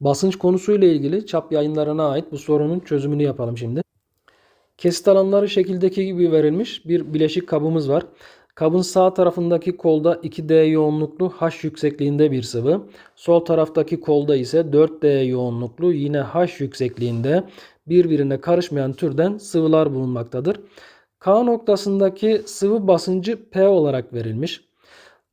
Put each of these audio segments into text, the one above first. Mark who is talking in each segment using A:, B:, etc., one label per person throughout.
A: Basınç konusuyla ilgili çap yayınlarına ait bu sorunun çözümünü yapalım şimdi. Kesit alanları şekildeki gibi verilmiş bir bileşik kabımız var. Kabın sağ tarafındaki kolda 2D yoğunluklu H yüksekliğinde bir sıvı. Sol taraftaki kolda ise 4D yoğunluklu yine H yüksekliğinde birbirine karışmayan türden sıvılar bulunmaktadır. K noktasındaki sıvı basıncı P olarak verilmiş.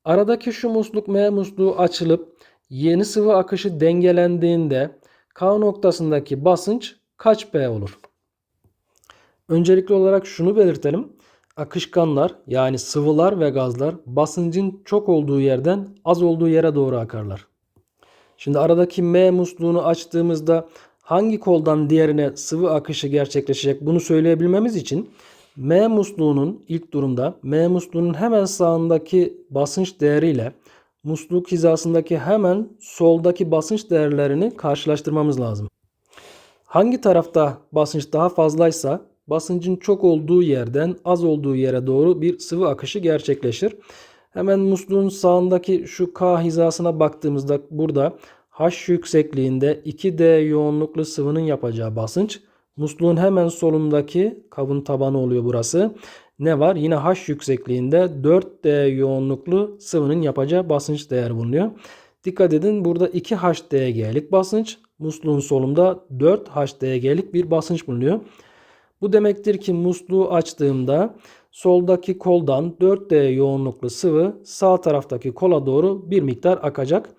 A: Aradaki şu musluk M musluğu açılıp yeni sıvı akışı dengelendiğinde K noktasındaki basınç kaç P olur? Öncelikli olarak şunu belirtelim. Akışkanlar yani sıvılar ve gazlar basıncın çok olduğu yerden az olduğu yere doğru akarlar. Şimdi aradaki M musluğunu açtığımızda hangi koldan diğerine sıvı akışı gerçekleşecek bunu söyleyebilmemiz için M musluğunun ilk durumda M musluğunun hemen sağındaki basınç değeriyle musluk hizasındaki hemen soldaki basınç değerlerini karşılaştırmamız lazım. Hangi tarafta basınç daha fazlaysa basıncın çok olduğu yerden az olduğu yere doğru bir sıvı akışı gerçekleşir. Hemen musluğun sağındaki şu K hizasına baktığımızda burada H yüksekliğinde 2D yoğunluklu sıvının yapacağı basınç. Musluğun hemen solundaki kabın tabanı oluyor burası. Ne var? Yine H yüksekliğinde 4D yoğunluklu sıvının yapacağı basınç değeri bulunuyor. Dikkat edin burada 2 HDG'lik basınç, musluğun solunda 4 HDG'lik bir basınç bulunuyor. Bu demektir ki musluğu açtığımda soldaki koldan 4D yoğunluklu sıvı sağ taraftaki kola doğru bir miktar akacak.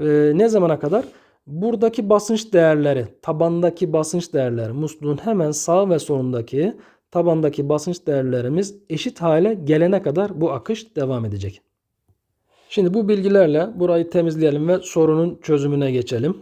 A: Ee, ne zamana kadar? Buradaki basınç değerleri, tabandaki basınç değerleri, musluğun hemen sağ ve solundaki tabandaki basınç değerlerimiz eşit hale gelene kadar bu akış devam edecek. Şimdi bu bilgilerle burayı temizleyelim ve sorunun çözümüne geçelim.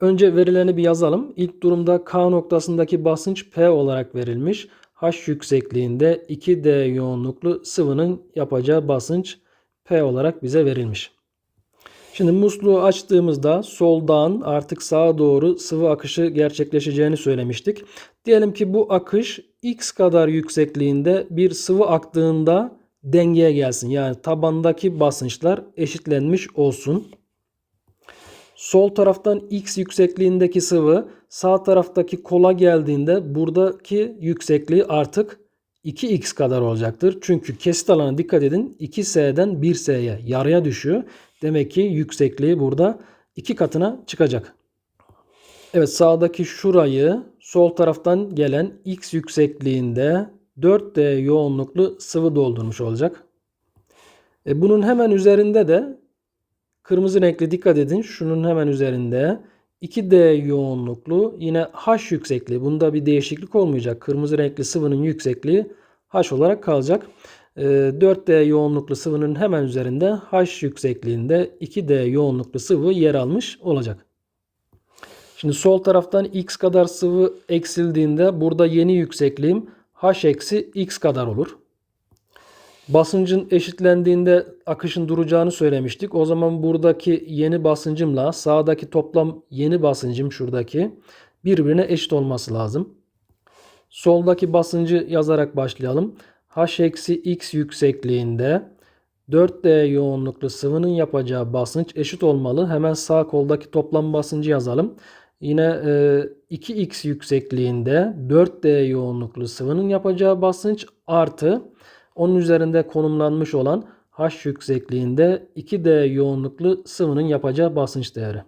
A: Önce verileni bir yazalım. İlk durumda K noktasındaki basınç P olarak verilmiş. H yüksekliğinde 2D yoğunluklu sıvının yapacağı basınç P olarak bize verilmiş. Şimdi musluğu açtığımızda soldan artık sağa doğru sıvı akışı gerçekleşeceğini söylemiştik. Diyelim ki bu akış x kadar yüksekliğinde bir sıvı aktığında dengeye gelsin. Yani tabandaki basınçlar eşitlenmiş olsun. Sol taraftan x yüksekliğindeki sıvı sağ taraftaki kola geldiğinde buradaki yüksekliği artık 2x kadar olacaktır. Çünkü kesit alanı dikkat edin 2s'den 1s'ye yarıya düşüyor. Demek ki yüksekliği burada iki katına çıkacak. Evet sağdaki şurayı sol taraftan gelen x yüksekliğinde 4D yoğunluklu sıvı doldurmuş olacak. E bunun hemen üzerinde de kırmızı renkli dikkat edin. Şunun hemen üzerinde 2D yoğunluklu yine H yüksekliği. Bunda bir değişiklik olmayacak. Kırmızı renkli sıvının yüksekliği H olarak kalacak. 4D ee, yoğunluklu sıvının hemen üzerinde H yüksekliğinde 2D yoğunluklu sıvı yer almış olacak. Şimdi sol taraftan X kadar sıvı eksildiğinde burada yeni yüksekliğim H eksi X kadar olur. Basıncın eşitlendiğinde akışın duracağını söylemiştik. O zaman buradaki yeni basıncımla sağdaki toplam yeni basıncım şuradaki birbirine eşit olması lazım. Soldaki basıncı yazarak başlayalım. H eksi X yüksekliğinde 4D yoğunluklu sıvının yapacağı basınç eşit olmalı. Hemen sağ koldaki toplam basıncı yazalım. Yine 2x yüksekliğinde 4D yoğunluklu sıvının yapacağı basınç artı onun üzerinde konumlanmış olan H yüksekliğinde 2D yoğunluklu sıvının yapacağı basınç değeri.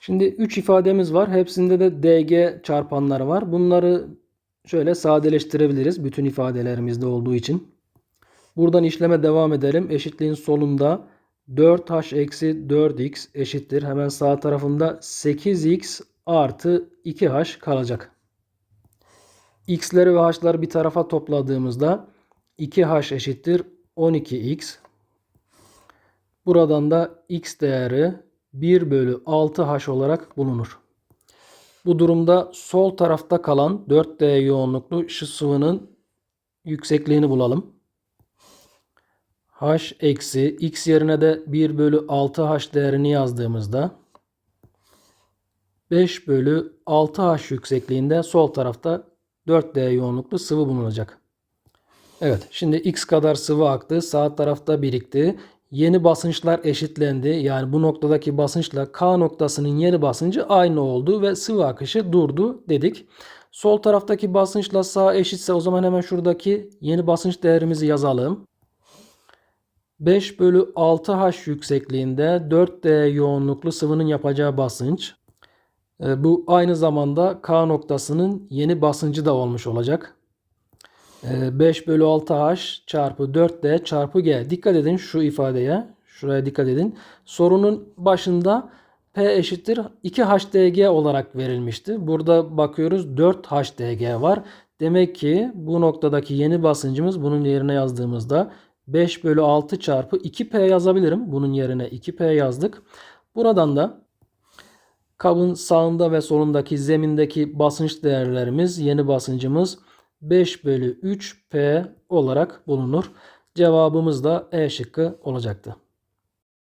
A: Şimdi 3 ifademiz var. Hepsinde de dg çarpanları var. Bunları şöyle sadeleştirebiliriz bütün ifadelerimizde olduğu için. Buradan işleme devam edelim. Eşitliğin solunda 4h eksi 4x eşittir. Hemen sağ tarafında 8x artı 2h kalacak. x'leri ve h'ları bir tarafa topladığımızda 2h eşittir 12x. Buradan da x değeri 1 bölü 6h olarak bulunur. Bu durumda sol tarafta kalan 4D yoğunluklu şu sıvının yüksekliğini bulalım. H eksi x yerine de 1 bölü 6H değerini yazdığımızda 5 bölü 6H yüksekliğinde sol tarafta 4D yoğunluklu sıvı bulunacak. Evet şimdi x kadar sıvı aktı. Sağ tarafta birikti. yeni basınçlar eşitlendi. Yani bu noktadaki basınçla K noktasının yeni basıncı aynı oldu ve sıvı akışı durdu dedik. Sol taraftaki basınçla sağ eşitse o zaman hemen şuradaki yeni basınç değerimizi yazalım. 5 bölü 6H yüksekliğinde 4D yoğunluklu sıvının yapacağı basınç. E, Bu aynı zamanda K noktasının yeni basıncı da olmuş olacak. E, 5 bölü 6H çarpı 4D çarpı G. Dikkat edin şu ifadeye. Şuraya dikkat edin. Sorunun başında P eşittir 2HDG olarak verilmişti. Burada bakıyoruz 4HDG var. Demek ki bu noktadaki yeni basıncımız bunun yerine yazdığımızda 5 bölü 6 çarpı 2P yazabilirim. Bunun yerine 2P yazdık. Buradan da kabın sağında ve solundaki zemindeki basınç değerlerimiz, yeni basıncımız 5 bölü 3P olarak bulunur. Cevabımız da E şıkkı olacaktı.